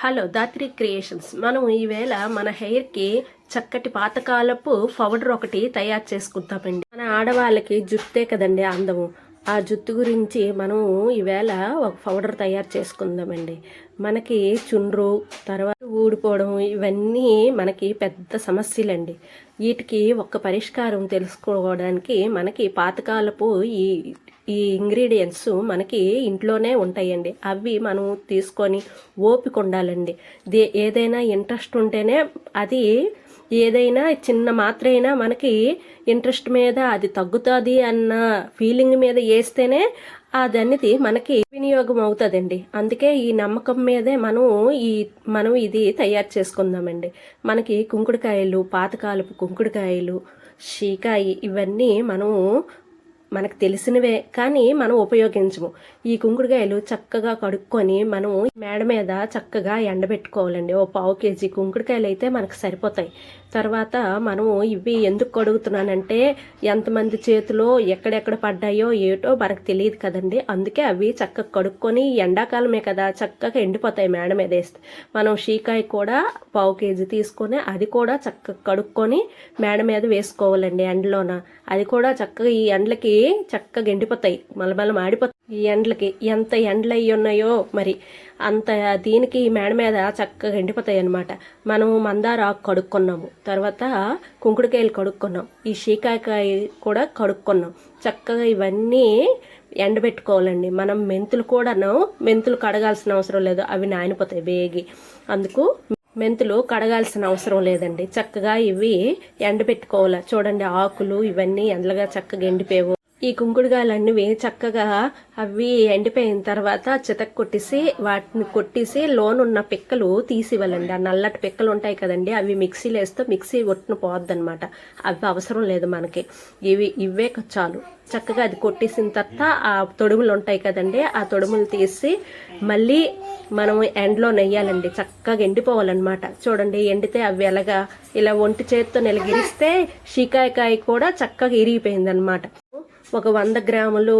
Hello Dhatri creations. మనం ఈవేళ మన హెయిర్కి చక్కటి పాతకాలపు పౌడర్ ఒకటి తయారు చేసుకుంటామండి మన ఆడవాళ్ళకి జుట్టే కదండి అందము. ఆ జుట్టు గురించి మనం ఈవేళ ఒక పౌడర్ తయారు చేసుకుందామండి. మనకి చుండ్రు తర్వాత ఊడిపోవడం ఇవన్నీ మనకి పెద్ద సమస్యలండి. వీటికి ఒక్క పరిష్కారం తెలుసుకోవడానికి మనకి పాతకాలపు ఈ ఈ ఇంగ్రీడియంట్స్ మనకి ఇంట్లోనే ఉంటాయండి. అవి మనం తీసుకొని ఓపిక ఉండాలండి. దే ఏదైనా ఇంట్రెస్ట్ ఉంటేనే అది ఏదైనా చిన్న మాత్రైనా మనకి ఇంట్రెస్ట్ మీద అది తగ్గుతుంది అన్న ఫీలింగ్ మీద వేస్తేనే అదనేది మనకి వినియోగం అవుతుందండి అందుకే ఈ నమ్మకం మీదే మనం ఈ మనం ఇది తయారు చేసుకుందామండి. మనకి కుంకుడుకాయలు పాతకాలపు కుంకుడుకాయలు షీకాయి ఇవన్నీ మనం మనకు తెలిసినవే కానీ మనం ఉపయోగించము. ఈ కుంకుడుకాయలు చక్కగా కడుక్కొని మనం మేడ మీద చక్కగా ఎండబెట్టుకోవాలండి. ఓ పావు కేజీ కుంకుడుకాయలు అయితే మనకు సరిపోతాయి. తర్వాత మనము ఇవి ఎందుకు కడుగుతున్నానంటే ఎంతమంది చేతిలో ఎక్కడెక్కడ పడ్డాయో ఏటో మనకు తెలియదు కదండి. అందుకే అవి చక్కగా కడుక్కొని ఎండాకాలమే కదా చక్కగా ఎండిపోతాయి మేడ మీద వేస్తే. మనం షీకాయ కూడా పావు కేజీ తీసుకొని అది కూడా చక్కగా కడుక్కొని మేడ మీద వేసుకోవాలండి ఎండలోన. అది కూడా చక్కగా ఈ ఎండలకి చక్కగా ఎండిపోతాయి మలమల మాడిపోతాయి ఈ ఎండలకి ఎంత ఎండలు అయ్యి ఉన్నాయో మరి. అంత దీనికి మేడ మీద చక్కగా ఎండిపోతాయి అనమాట మనం మందార ఆకు కడుక్కున్నాము. తర్వాత కుంకుడుకాయలు కడుక్కున్నాం. ఈ షీకాయకాయ కూడా కడుక్కున్నాం. చక్కగా ఇవన్నీ ఎండబెట్టుకోవాలండి. మనం మెంతులు కూడాను మెంతులు కడగాల్సిన అవసరం లేదు. అవి నానిపోతాయి వేగి. అందుకు మెంతులు కడగాల్సిన అవసరం లేదండి. చక్కగా ఇవి ఎండబెట్టుకోవాలి. చూడండి ఆకులు ఇవన్నీ ఎండలుగా చక్కగా ఎండిపోవు ఈ కుంకుడుగాయలన్నీ చక్కగా అవి ఎండిపోయిన తర్వాత చితక్ కొట్టేసి వాటిని కొట్టేసి లోనున్న పిక్కలు తీసివ్వాలండి. ఆ నల్లటి పిక్కలు ఉంటాయి కదండి అవి మిక్సీలో వేస్తే మిక్సీ ఒట్టును పోద్ది అనమాట అవి అవసరం లేదు మనకి. ఇవి ఇవే చాలు. చక్కగా అది కొట్టేసిన తర్వాత ఆ తొడుములు ఉంటాయి కదండి ఆ తొడుములు తీసి మళ్ళీ మనం ఎండలో నెయ్యాలండి. చక్కగా ఎండిపోవాలన్నమాట. చూడండి ఎండితే అవి ఎలాగా ఇలా ఒంటి చేతితో నిలగిరిస్తే షీకాయకాయ కూడా చక్కగా ఇరిగిపోయింది అనమాట ఒక వంద గ్రాములు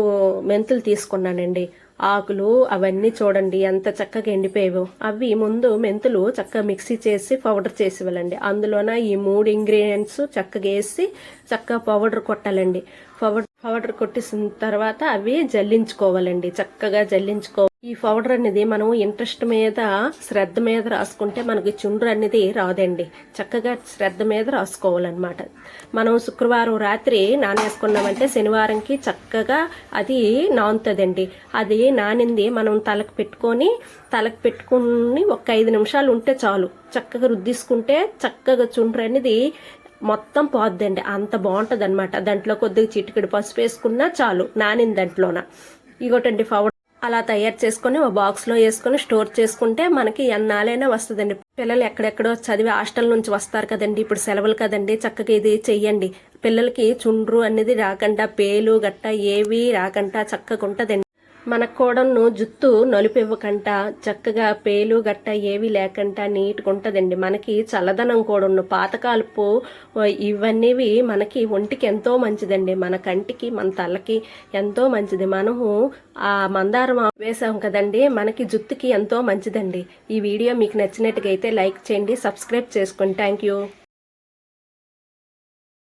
మెంతులు తీసుకున్నానండి. ఆకులు అవన్నీ చూడండి ఎంత చక్కగా ఎండిపోయావో అవి ముందు మెంతులు చక్కగా మిక్సీ చేసి పౌడర్ చేసి ఇవ్వాలండి అందులోన ఈ మూడు ఇంగ్రీడియంట్స్ చక్కగా వేసి చక్కగా పౌడర్ కొట్టాలండి. పౌడర్ పౌడర్ కొట్టేసిన తర్వాత అవి జల్లించుకోవాలండి. చక్కగా జల్లించుకో ఈ పౌడర్ అనేది మనం ఇంట్రెస్ట్ మీద శ్రద్ధ మీద రాసుకుంటే మనకి చుండ్రు అనేది రాదండి. చక్కగా శ్రద్ధ మీద రాసుకోవాలన్నమాట. మనం శుక్రవారం రాత్రి నానేసుకున్నామంటే శనివారంకి చక్కగా అది నానుతుందండి. అది నానింది మనం తలకు పెట్టుకొని తలకు పెట్టుకుని ఒక ఐదు నిమిషాలు ఉంటే చాలు. చక్కగా రుద్దిసుకుంటే చక్కగా చుండ్రు అనేది మొత్తం పోద్దండి. అంత బాగుంటుంది అనమాట దాంట్లో కొద్దిగా చిటికెడు పసుపు వేసుకున్నా చాలు. నానిన దాంట్లోన. ఇగోటండి పౌడర్ అలా తయారు చేసుకుని ఒక బాక్స్లో వేసుకొని స్టోర్ చేసుకుంటే మనకి ఎన్నాలైనా వస్తుందండి. పిల్లలు ఎక్కడెక్కడో చదివి హాస్టల్ నుంచి వస్తారు కదండి. ఇప్పుడు సెలవులు కదండి. చక్కగా ఇది చెయ్యండి. పిల్లలకి చుండ్రు అనేది రాకుండా పేలు గట్ట ఏవి రాకుండా చక్కగా ఉంటుందండి. మన కోడను జుత్తు నలుపివ్వకంట చక్కగా పేలు గట్ట ఏవి లేకుండా నీట్గా ఉంటుందండి మనకి చల్లదనం కూడా ఉన్న పాతకాలపు ఇవన్నీవి మనకి ఒంటికి ఎంతో మంచిదండి. మన కంటికి మన తలకి ఎంతో మంచిది. మనము ఆ మందారం వేసాం కదండి మనకి జుత్తుకి ఎంతో మంచిదండి. ఈ వీడియో మీకు నచ్చినట్టుగా అయితే లైక్ చేయండి సబ్స్క్రైబ్ చేసుకోండి థ్యాంక్ యూ